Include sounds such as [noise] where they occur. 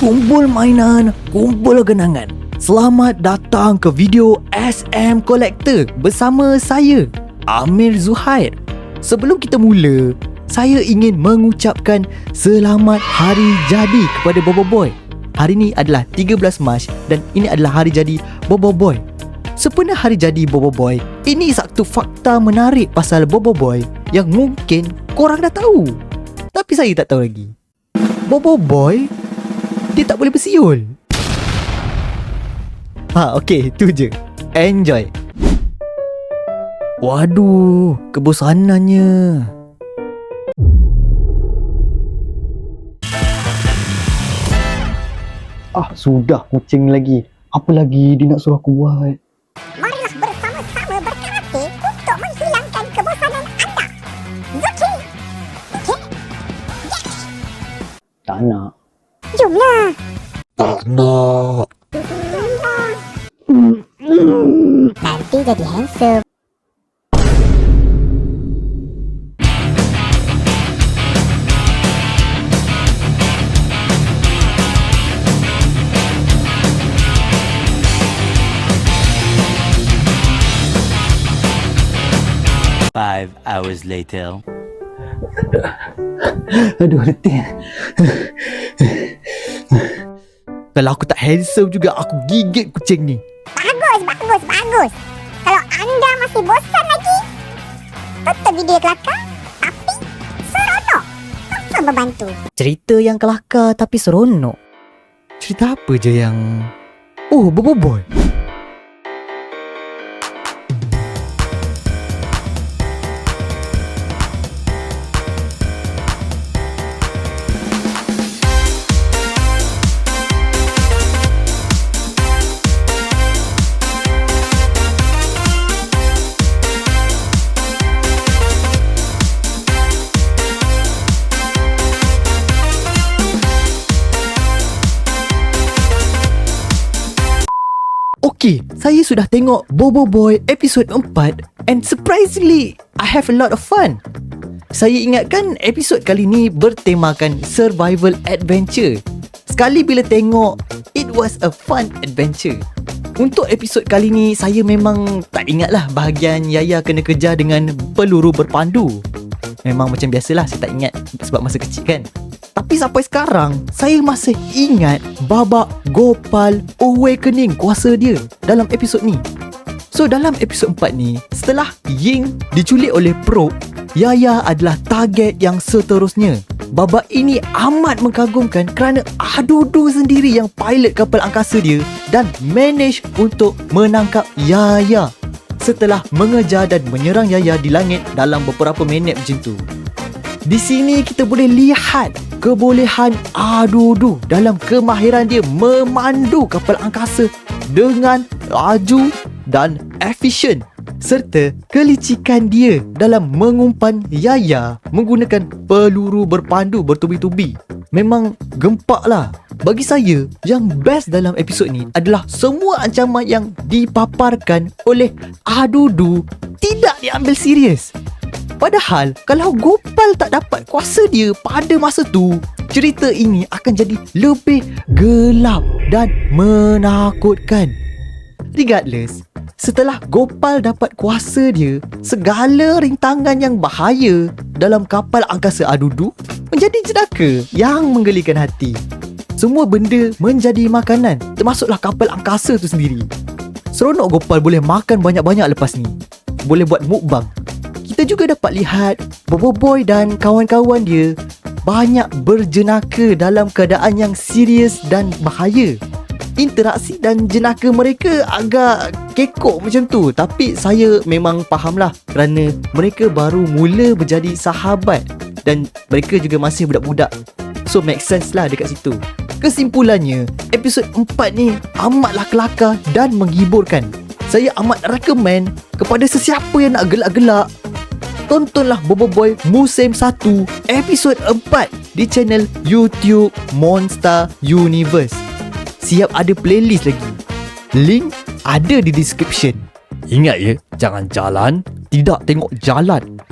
Kumpul mainan, kumpul kenangan. Selamat datang ke video SM Collector bersama saya, Amir Zuhair. Sebelum kita mula, saya ingin mengucapkan selamat hari jadi kepada Bobo Boy. Hari ini adalah 13 Mac dan ini adalah hari jadi Bobo Boy. Sempena hari jadi Bobo Boy, ini satu fakta menarik pasal Bobo Boy yang mungkin korang dah tahu. Tapi saya tak tahu lagi. Bobo Boy dia tak boleh bersiul. Ha, okey, tu je. Enjoy. Waduh, kebosanannya. Ah, sudah kucing lagi. Apa lagi dia nak suruh aku buat? Marilah bersama-sama berkarate untuk menghilangkan kebosanan anda. Zuki! Okey? Tak nak. Jomlah! Nanti jadi handsome. Five hours later. [laughs] Aduh, letih. Kalau aku tak handsome juga, aku gigit kucing ni. Bagus, bagus, bagus. Kalau anda masih bosan lagi, tonton video kelakar tapi seronok. Apa membantu? Cerita yang kelakar tapi seronok. Cerita apa je yang... Oh, Bobo Boy. Okey, saya sudah tengok Bobo Boy episod 4 and surprisingly, I have a lot of fun. Saya ingatkan episod kali ni bertemakan survival adventure. Sekali bila tengok, it was a fun adventure. Untuk episod kali ni, saya memang tak ingatlah bahagian Yaya kena kejar dengan peluru berpandu. Memang macam biasalah saya tak ingat sebab masa kecil kan. Tapi sampai sekarang Saya masih ingat Babak Gopal Awakening Kuasa dia Dalam episod ni. So dalam episod 4 ni Setelah Ying diculik oleh Probe Yaya adalah target yang seterusnya. Babak ini amat mengagumkan kerana Adudu sendiri yang pilot kapal angkasa dia Dan manage untuk menangkap Yaya Setelah mengejar dan menyerang Yaya di langit dalam beberapa minit macam tu. Di sini kita boleh lihat kebolehan Adudu dalam kemahiran dia memandu kapal angkasa dengan laju dan efisien serta kelicikan dia dalam mengumpan Yaya menggunakan peluru berpandu bertubi-tubi. Memang gempak lah. Bagi saya, yang best dalam episod ni adalah semua ancaman yang dipaparkan oleh Adudu tidak diambil serius. Padahal kalau Gopal tak dapat kuasa dia pada masa tu, cerita ini akan jadi lebih gelap dan menakutkan. Regardless, setelah Gopal dapat kuasa dia, segala rintangan yang bahaya dalam kapal angkasa Adudu menjadi jedaka yang menggelikan hati. Semua benda menjadi makanan, termasuklah kapal angkasa tu sendiri. Seronok Gopal boleh makan banyak-banyak lepas ni. Boleh buat mukbang kita juga dapat lihat Bobo Boy dan kawan-kawan dia banyak berjenaka dalam keadaan yang serius dan bahaya. Interaksi dan jenaka mereka agak kekok macam tu tapi saya memang fahamlah kerana mereka baru mula berjadi sahabat dan mereka juga masih budak-budak. So make sense lah dekat situ. Kesimpulannya, episod 4 ni amatlah kelakar dan menghiburkan. Saya amat recommend kepada sesiapa yang nak gelak-gelak tontonlah Bobo Boy musim 1 episod 4 di channel YouTube Monster Universe. Siap ada playlist lagi. Link ada di description. Ingat ya, jangan jalan, tidak tengok jalan.